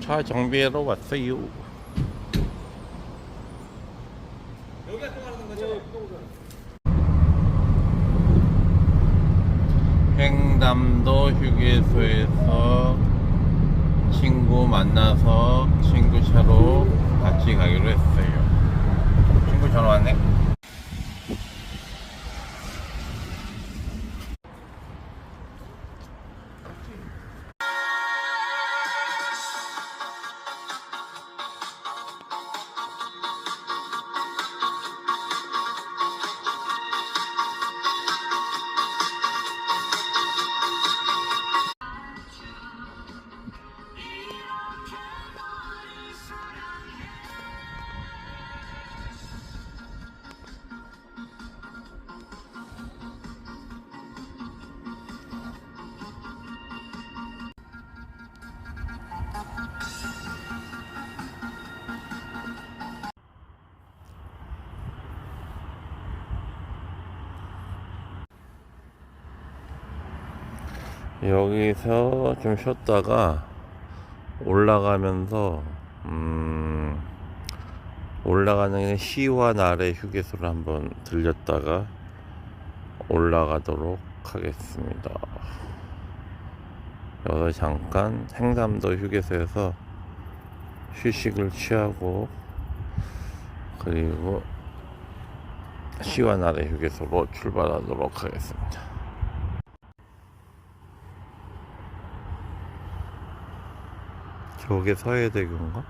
차 정비하러 왔어요. 여기가 통하는 거죠? 횡담도 휴게소에서 친구 만나서 친구 차 여기서 좀 쉬었다가 올라가면서 음 올라가는 시와 날의 휴게소를 한번 들렸다가 올라가도록 하겠습니다. 여기서 잠깐 행담도 휴게소에서 휴식을 취하고 그리고 시와 날의 휴게소로 출발하도록 하겠습니다. 저게 서해대교인가?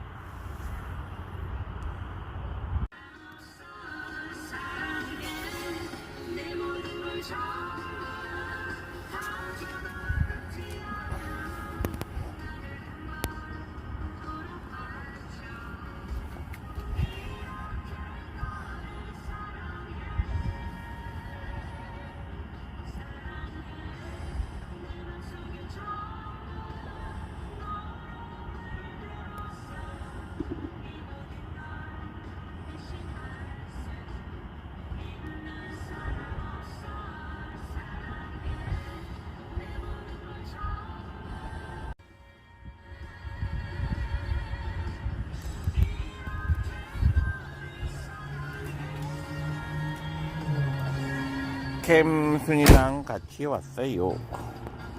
캠순이랑 같이 왔어요.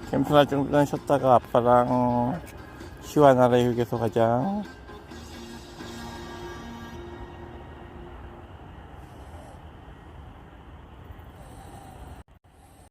캠순아 좀 쉬었다가 아빠랑 시와나라 휴게소 가자.